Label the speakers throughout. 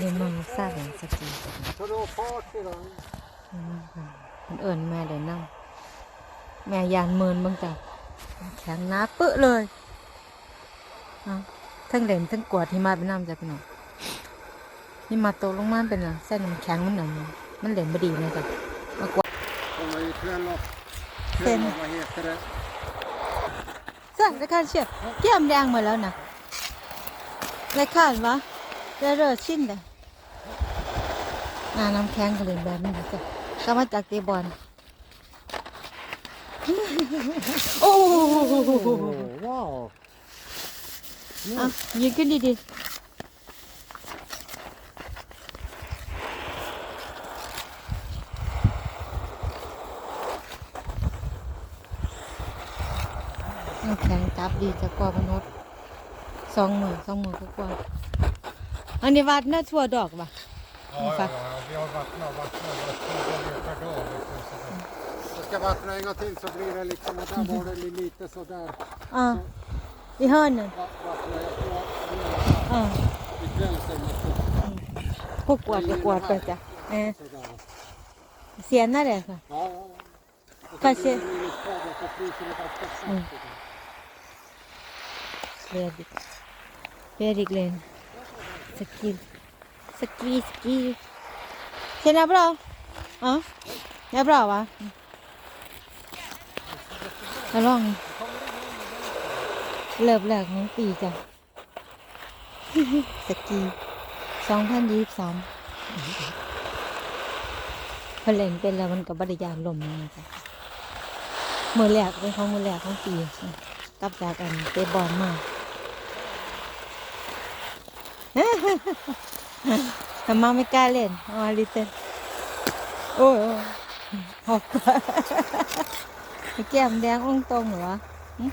Speaker 1: เรียนมังซาเรียนสกี
Speaker 2: Ta då fart i den.
Speaker 1: มันเอิญแม่เดี๋ยวนั่งแม่ยานเมินบ้างจ้ะแข็งน้าเปื้อเลยเอาทั้งเหรนทั้งกวดที่มาเป็นน้ำจะพี่น้องนี่มาโตลงมาเป็นอะเส้นมันแข็งมันหนามันเหลนบดีนะจ้ะมากวาด
Speaker 2: Kommer i kväll och...
Speaker 1: Sen.
Speaker 2: Kväll och vad heter det?
Speaker 1: สั่งได้ข้าเชียบเกี่ยมแดงหมดแล้วนะได้ข้านวะได้เรอชิ้นเลย อ่าน้ำแข็งก็เลยแบบนี้นะจ้ะก็มาจากเตะบอลโอ้
Speaker 2: Åh, wow!
Speaker 1: อะยืนขึ้นดีๆ น้ำแข็งจับดีจะกว่ามนุษย์สองมือสองมือก็กว่าอันนี้วัดน่าทั่วดอกป่ะ
Speaker 2: Ja, ja, ja, vi har vattnat, vattnat, vattnat per dag. Liksom, sådär. Jag ska vattna en gång till så blir det liksom, och där var det lite sådär.
Speaker 1: อ่าอีห้อนน่ะ
Speaker 2: Va- Vattnar jag på
Speaker 1: อ่า
Speaker 2: ikväll sen. och
Speaker 1: พวกกวาดก็กวาดไปจ้ะเออ
Speaker 2: Sådär.
Speaker 1: เสียน่าเลยค่ะ
Speaker 2: Ja, ja, ja. Och
Speaker 1: Fast
Speaker 2: så blir
Speaker 1: jag-
Speaker 2: det minusgrader så fryser det vattnet
Speaker 1: Mm.
Speaker 2: snabbt.
Speaker 1: Very very clean. Ski. Ski ski. Känner jag bra? Ja. Jag är bra va? Jag lång. เริ่มแรกของปีจ้ะ สกีสองพันยี่สิบสามพอเล่นเป็นแล้วมันกับบริยานลมนะจ้ะมือแรกเป็นของมือแรกของปีกลับจากกันเตะบอลมา ทำไมาไม่กล้าเล่นอ๋อลิเต้นโอ้ยโอ้ยหอบไอ้แก้มแดงองตรงเหรอวะหึ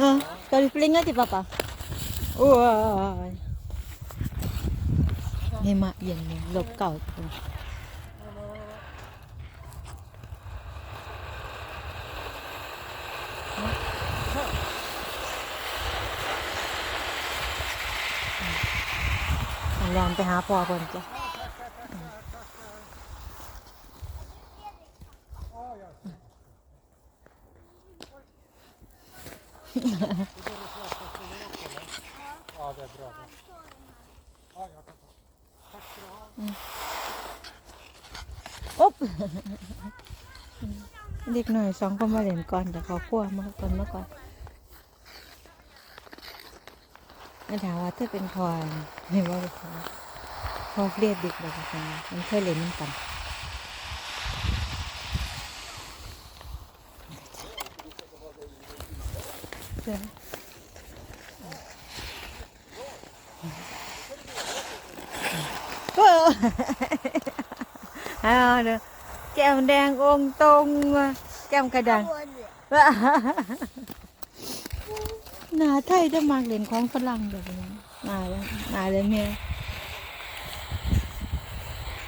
Speaker 1: ฮะกอลิฟลิงอะจิปะปะโอ้ยหิมาเย็นเลยลบเก่าจังแรง ไปหาพ่อคนจ้ะ
Speaker 2: Ja, det är bra. det. Ja, jag kan ta. Tack ska du ha.
Speaker 1: อุ๊บเด็กหน่อยสองคนมาเล่นก่อนแต่เขาพัวมาก่อนมาก่อนมาถามว่าเธอเป็นพอเห็นว่าเป็นพอพ อเรียกเด็กแบบนี้มันเคยเล่นน้ำกันเสือเออเอาเด้อแก้มแดงองตรงแก้มกระดังหนาไทยจะมากเล่นของฝรั่งแบบนี้หนาแล้วหนาเลยแม่ย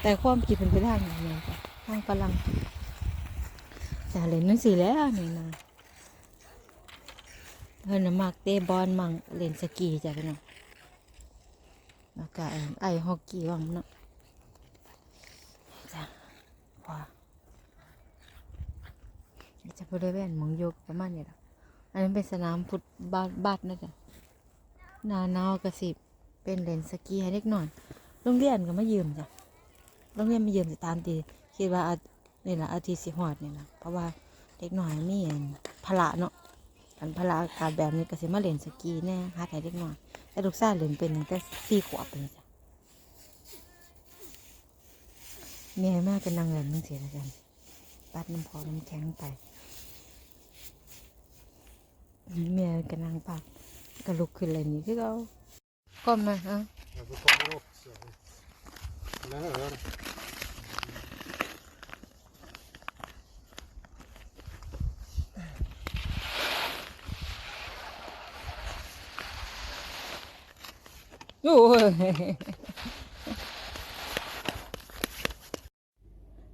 Speaker 1: แต่ความคิดเป็นไปทางไหนเนี่ยจ้ะทางฝรั่งจะเล่นนั่นสิแล้วนี่นะเพิ่นมักเตะบอลมั่งเล่นสกีจ้ะพี่น้องแล้วก็ไอฮอกกี้ว่างเนาะจ้ะว้าจะบริเวณหมองยกประมาณนี้ละอันนั้นเป็นสนามฟุตบาสบาสนะจ๊ะนาหนาวกระสิบเป็นเลนสกีให้เล็กหน่อยโรงเรียนก็มายืมจ้ะ โรงเรียนมายืมสถานตีคิดว่านี่ละอาทิตย์สิหอดนี่ละเพราะว่าเด็กหน่อยมีอันพละเนาะอันพละอากาศแบบนี้ก็สิมาเล่นสกีแน่หาแต่เด็กหน่อยแต่ลูกชายเล่นเป็นตั้งแต่สี่ขวบเลยจ้ะแม่มากก็นั่งเล่นนั่งเสียแล้วกันปัดน้ำพอน้ำแข็งไปแม่กำลังปักก็ลุกขึ้นเลยนี่คือเขาก้มมาฮะ
Speaker 2: kommer också. Eller hur?
Speaker 1: โอ้ย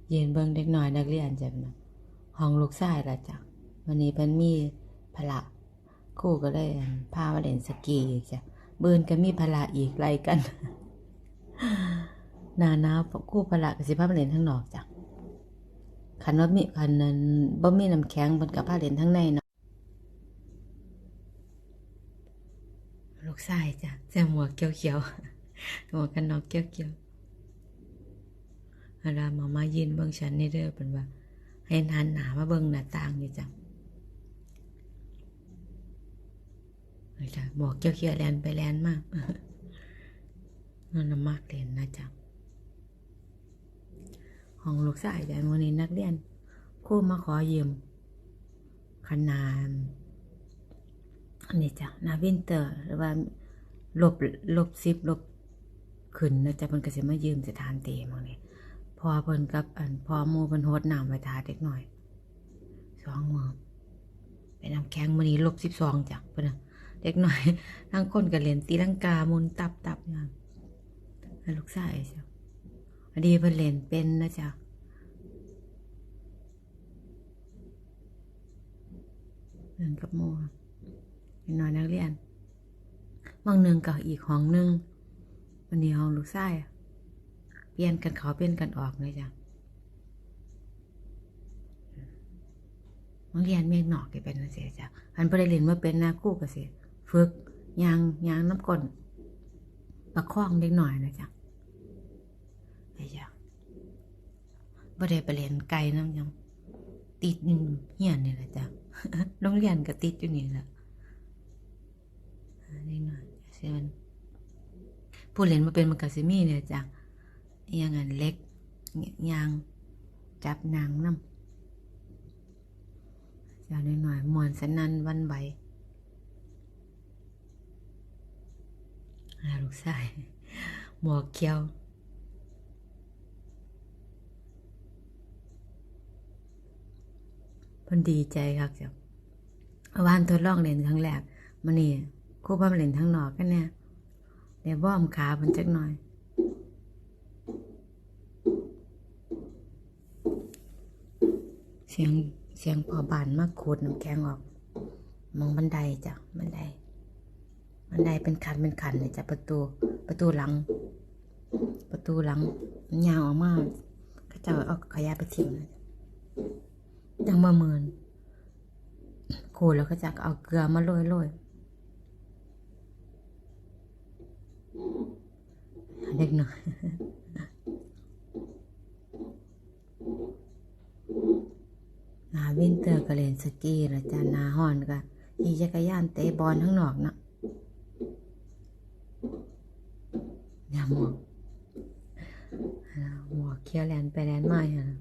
Speaker 1: เย็นเบิ่งเด็กน้อยนักเรียนจ้ะพี่น้องห้องลูกชายละจ้ะวันนี้เพิ่นมีพละครู่ก็เลยนพามาเล่นสกีอีกจ้ะเบินก็มีพละอีกไล่กัน นาหนาวคู่พละก็สิพามาเล่นทั้งนอกจ้ะคันว่ามีคันนั้นบ่มีน้ำแข็งเพิ่นก็พาเล่นทั้งในเนาะลูกชายจ้ะใส่หมวกเขียวๆหมวกกันน็อกเขียวๆเวลามามายืนเบิ่งฉันนี่เด้อเพิ่นว่า ให้หันหนามาเบิ่งหน้าต่างอยู่จ้ะนี่จ้ะหมวกเขียวๆแลนไปแลนมากนั่นมากเล่นนะจ๊ะ ของลูกชายจ้ะวันนี้นักเรียนครูมาขอยืมขนาดอันนี้จ้ะนาวินเตอร์ หรือว่าลบลบซิบลบขึ้นนะจ๊ะเพิ่นก็สิมายืมสถานเตมองนี้พอเพิ่นกับอันพอมูเพิ่นโฮดน้ำไว้ทาเด็กหน่อยสองมือไปน้ำแข็งมื้อนี้ลบสิบสองจ้ะเพิ่นนะเด็กหน่อยทั้งคนก็เล่นตีลังกามุนตับตับอย่างลูกชายจ้ะ อดีเพิ่นเล่นเป็นนะจ๊ะเล่นกับโมเป็นน้อยนักเรียนบางหนึ่งกับอีกห้องหนึ่งวันนี้ห้องลูกชายอะเปลี่ยนกันเขาเปลี่ยนกันออกเลยจ้ะบางเรียนเมียนอกก็เป็นนะเสียจ้ะอันบ่ได้เล่นมาเป็นนะคู่ก็เสียฝึกยางยางน้ำก้นประคองเด็กหน่อยนะจ๊ะ ไอ้ยาบ่ได้ไปเรียนไกลน้ำยังติดเฮียนนี่แหละจ้ะโรงเรียนก็ติดอยู่นี่แหละนนี้หน่อยเซนผู้เรียนมาเป็นมันก็สิมีเนี่ยจ้ะยังอันเล็กยางจับนางน้ำจ้าหน่อยๆมวนสนันวันไหลูกชายหมวกเขียว เพิ่นดีใจครับจ้ะวานทดลองเล่นครั้งแรกมันนี่ครู่พ่อมาเล่นทั้งนอกกันเนี่ยเดี๋ยวว่อมขาเพิ่นจักหน่อยเสียงเสียงพอบานมาขูดน้ำแข็งออก มองบันไดจ้ะบันไดบันไดเป็นคันเป็นคันเลยจ้ะประตูประตูหลัง ประตูหลังยาวออกมาเขาเจะเอาขยะไปทิ้งเล ยังมาเมินโขูดแล้วก็จะเอาเกลือมาโรยโรยเด็กหน่อยหนาวินเตอร์ก็เล่นสกีล้วจ้าหนาฮอนก็ขี่จักรยานเตะบอลทั้งนอกเนาะอย่าหมวกหมวกเคี้ยวแลนไปแลนมาอย่างนั้น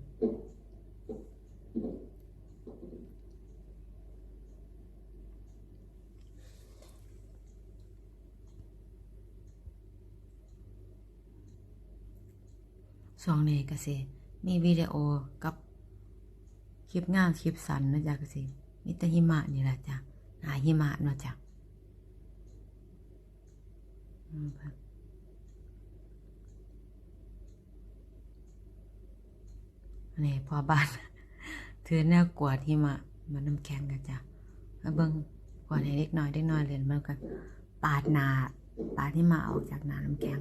Speaker 1: ช่องนี้ก็สิมีวิดีโอกับคลิปงามคลิปสั้นนะจ๊ะก็สิมีแต่หิมะนี่แหละจ้ะหาหิมะเนาะจ้ะนนี้พอบ้านถือแนวกวาดหิมะมันน้ำแข็งกันจ้ะมาเบิ่งกวาดให้เล็กน้อยเล็กน้อยเล่นมันกันปาดนาปาดหิมะออกจากหนาน้ำแข็ง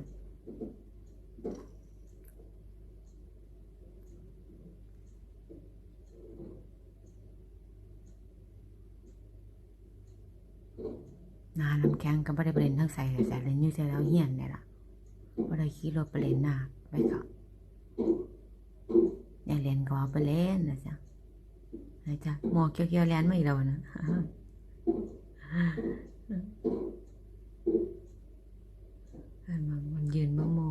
Speaker 1: นาน้ำแข็งก็ไม่ได้ไปเล่นทั้งใส่ใส่เล่นอยู่แต่แล้วเหียนเนี่ยล่ะไม่ได้ขี่รถไปเล่นหนาไปค่ะอยากเล่นก็เอาไปเล่นนะจ๊ะนะจ๊ะหมอกเกี่ยวๆแลนมาอีกแล้วนะอันมันมันยืนมอ้จ้